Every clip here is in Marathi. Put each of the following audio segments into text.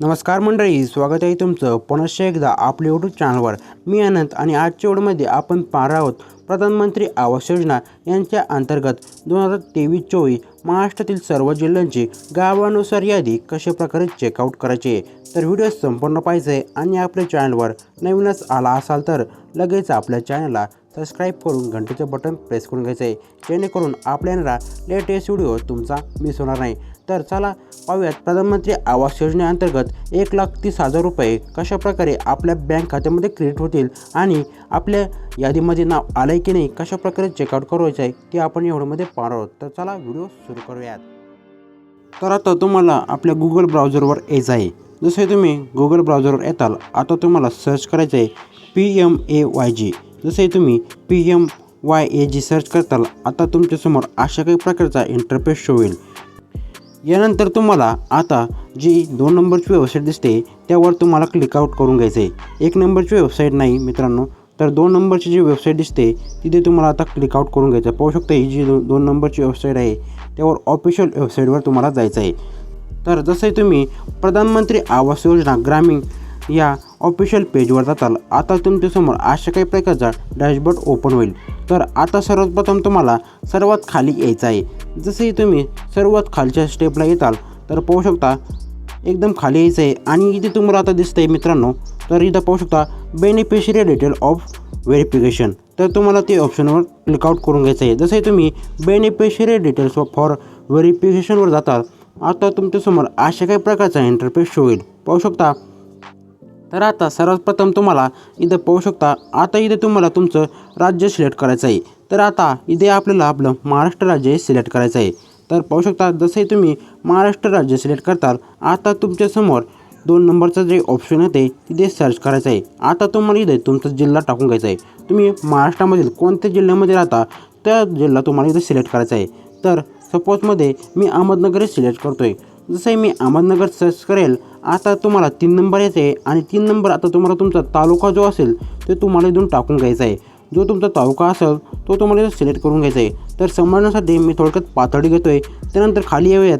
नमस्कार मंडळी स्वागत आहे तुमचं पुनश्च एकदा आपल्या यूट्यूब चॅनलवर मी अनंत आणि आजच्या व्हिडिओमध्ये आपण पाहणार आहोत प्रधानमंत्री आवास योजना यांच्या अंतर्गत दोन हजार तेवीस चोवीस महाराष्ट्रातील सर्व जिल्ह्यांची गावानुसार यादी कशा प्रकारे चेकआउट करायची तर व्हिडिओ संपूर्ण पाहिजे आणि आपल्या चॅनलवर नवीनच आला असाल तर लगेच आपल्या चॅनलला सबस्क्राईब करून घंटेचं बटन प्रेस करून घ्यायचं आहे जेणेकरून आपल्याला लेटेस्ट व्हिडिओ तुमचा मिस होणार नाही. तर चला पाहूयात प्रधानमंत्री आवास योजनेअंतर्गत एक लाख तीस हजार रुपये कशाप्रकारे आपल्या बँक खात्यामध्ये क्रेडिट होतील आणि आपल्या यादीमध्ये नाव आलं आहे की नाही कशाप्रकारे चेकआउट करायचं आहे ते आपण एवढ्यामध्ये पाहणार आहोत. तर चला व्हिडिओ सुरू करूयात. तर आता तुम्हाला आपल्या गुगल ब्राउझरवर यायचं आहे जसे तुम्ही गुगल ब्राउझरवर येताल आता तुम्हाला सर्च करायचं आहे P M A Y G जसे तुम्ही P M Y A G search करताल आता तुमच्यासमोर अशा काही प्रकारचा इंटरफेस शो होईल यानंतर तुम्हाला आता जी दोन नंबरची वेबसाईट दिसते त्यावर तुम्हाला क्लिकआउट करून घ्यायचं आहे. एक नंबरची वेबसाईट नाही मित्रांनो तर दोन नंबरची जी वेबसाईट दिसते तिथे तुम्हाला आता क्लिकआउट करून घ्यायचं आहे. पाहू शकता ही जी दो दोन नंबरची वेबसाईट आहे त्यावर ऑफिशियल वेबसाईटवर तुम्हाला जायचं आहे. तर जसे तुम्ही प्रधानमंत्री आवास योजना ग्रामीण या ऑफिशियल पेजवर जाताल. आता तुमच्यासमोर अशा काही प्रकारचा डॅशबोर्ड ओपन होईल. तर आता सर्वप्रथम तुम्हाला सर्वात खाली यायचं आहे. जसे तुम्ही सर्वात खालच्या स्टेपला येताल तर पाहू शकता एकदम खाली यायचं आहे. आणि इथे तुम्हाला आता दिसतं आहे मित्रांनो तर इथं पाहू शकता बेनिफिशरी डिटेल ऑफ व्हेरिफिकेशन तर तुम्हाला ते ऑप्शनवर क्लिकआउट करून घ्यायचं आहे. जसे तुम्ही बेनिफिशरी डिटेल्स फॉर व्हेरिफिकेशनवर जाताल आता तुमच्यासमोर अशा काही प्रकारचा इंटरफेस शो होईल पाहू शकता तर आता सर्वप्रथम तुम्हाला इथं पाहू शकता आता इथे तुम्हाला तुमचं राज्य सिलेक्ट करायचं आहे. तर आता इथे आपल्याला आपलं महाराष्ट्र राज्य सिलेक्ट करायचं आहे. तर पाहू शकता जसे तुम्ही महाराष्ट्र राज्य सिलेक्ट करताल आता तुमच्यासमोर दोन नंबरचं जे ऑप्शन येते तिथे सर्च करायचं आहे. आता तुम्हाला इथे तुमचा जिल्हा टाकून घ्यायचा आहे. तुम्ही महाराष्ट्रामधील कोणत्या जिल्ह्यामध्ये राहता त्या जिल्हा तुम्हाला इथे सिलेक्ट करायचा आहे. तर सपोजमध्ये मी अहमदनगर सिलेक्ट करतो आहे जसं मी अहमदनगर सर्च करेल आता तुम्हाला तीन नंबर येते आणि तीन नंबर आता तुम्हाला तुमचा तालुका जो असेल ते तुम्हाला इथून टाकून घ्यायचा आहे. जो तुमचा तालुका असेल तो तुम्हाला इथं सिलेक्ट करून घ्यायचा आहे. तर समजण्यासाठी मी थोडक्यात पातळी घेतो आहे त्यानंतर खाली येऊयात.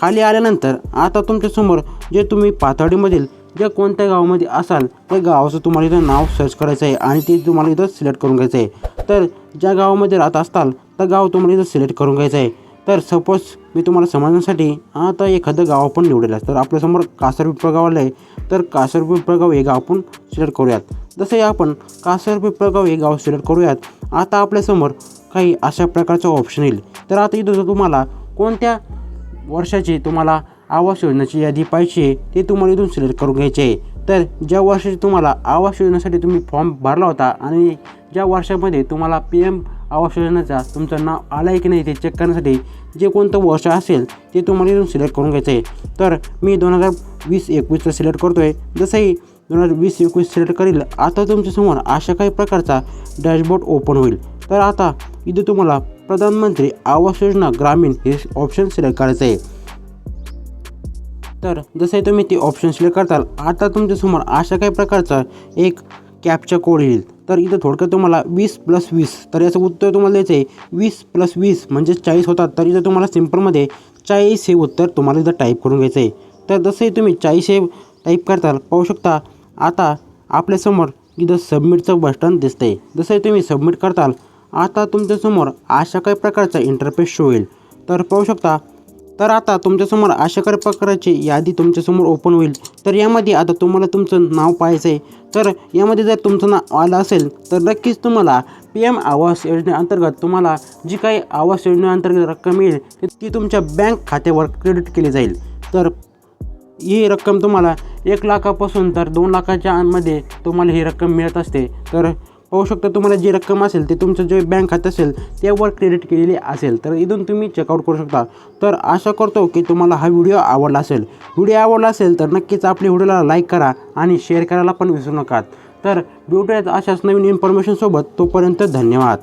खाली आल्यानंतर आता तुमच्यासमोर जे तुम्ही पातळीमधील ज्या कोणत्या गावामध्ये असाल त्या गावाचं तुम्हाला इथं नाव सर्च करायचं आहे आणि ते तुम्हाला इथं सिलेक्ट करून घ्यायचं आहे. तर ज्या गावामध्ये राहत असताल त्या गाव तुम्हाला इथं सिलेक्ट करून घ्यायचं आहे. तर सपोज मी तुम्हाला समजण्यासाठी आता एखादं गाव आपण निवडेल तर आपल्यासमोर कासर पिंपळगाव आलं आहे तर कासर पिंपळगाव हे गाव आपण सिलेक्ट करूयात. जसे आपण कासर पिंपळगाव हे गाव सिलेक्ट करूयात आता आपल्यासमोर काही अशा प्रकारचं ऑप्शन येईल. तर आता इथं तुम्हाला कोणत्या वर्षाची तुम्हाला आवास योजनेची यादी पाहिजे ते तुम्हाला इथून सिलेक्ट करून घ्यायचे आहे. तर ज्या वर्षाची तुम्हाला आवास योजनेसाठी तुम्ही फॉर्म भरला होता आणि ज्या वर्षामध्ये तुम्हाला पी एम आवास योजनेचा तुमचं नाव आलं आहे की नाही ते चेक करण्यासाठी जे कोणतं वर्ष असेल ते तुम्हाला इथून सिलेक्ट करून घ्यायचं आहे तर मी दोन हजार वीस एकवीसचं सिलेक्ट करतो आहे जसंही दोन हजार वीस एकवीस सिलेक्ट करील आता तुमच्यासमोर अशा काही प्रकारचा डॅशबोर्ड ओपन होईल. तर आता इथे तुम्हाला प्रधानमंत्री आवास योजना ग्रामीण हे ऑप्शन सिलेक्ट करायचं आहे तर जसे तुम्ही ते ऑप्शन सिलेक्ट करताल आता तुमच्यासमोर अशा काही प्रकारचा एक कॅपचा कोड येईल. तर इथं थोडक्यात तुम्हाला वीस प्लस वीस तर याचं उत्तर तुम्हाला द्यायचं आहे वीस प्लस वीस म्हणजे चाळीस होतात. तर इथं तुम्हाला सिम्पलमध्ये चाळीस हे उत्तर तुम्हाला इथं टाईप करून घ्यायचं आहे. तर जसंही तुम्ही चाळीस हे टाईप करताल पाहू शकता आता आपल्यासमोर इथं सबमिटचं बटन दिसतं आहे जसंही तुम्ही सबमिट करताल आता तुमच्यासमोर अशा काही प्रकारचा इंटरफेस शो होईल तर पाहू शकता तर आता तुमच्यासमोर अशा प्रकाराची यादी तुमच्यासमोर ओपन होईल. तर यामध्ये आता तुम्हाला तुमचं नाव पाहायचं आहे. तर यामध्ये जर तुमचं नाव आलं असेल तर नक्कीच तुम्हाला पी एम आवास योजनेअंतर्गत तुम्हाला जी काही आवास योजनेअंतर्गत रक्कम येईल ती- ती तुमच्या बँक खात्यावर क्रेडिट केली जाईल. तर ही रक्कम तुम्हाला एक लाखापासून तर दोन लाखाच्या मध्ये तुम्हाला ही रक्कम मिळत असते. तर पाहू शकता तुम्हाला जी रक्कम असेल ते तुमचं जे बँक खातं असेल त्यावर क्रेडिट केलेली असेल. तर इथून तुम्ही चेकआउट करू शकता. तर आशा करतो की तुम्हाला हा व्हिडिओ आवडला असेल. व्हिडिओ आवडला असेल तर नक्कीच आपल्या व्हिडिओला लाईक करा आणि शेअर करायला पण विसरू नका. तर भेटूयात अशाच नवीन इन्फॉर्मेशनसोबत तोपर्यंत धन्यवाद.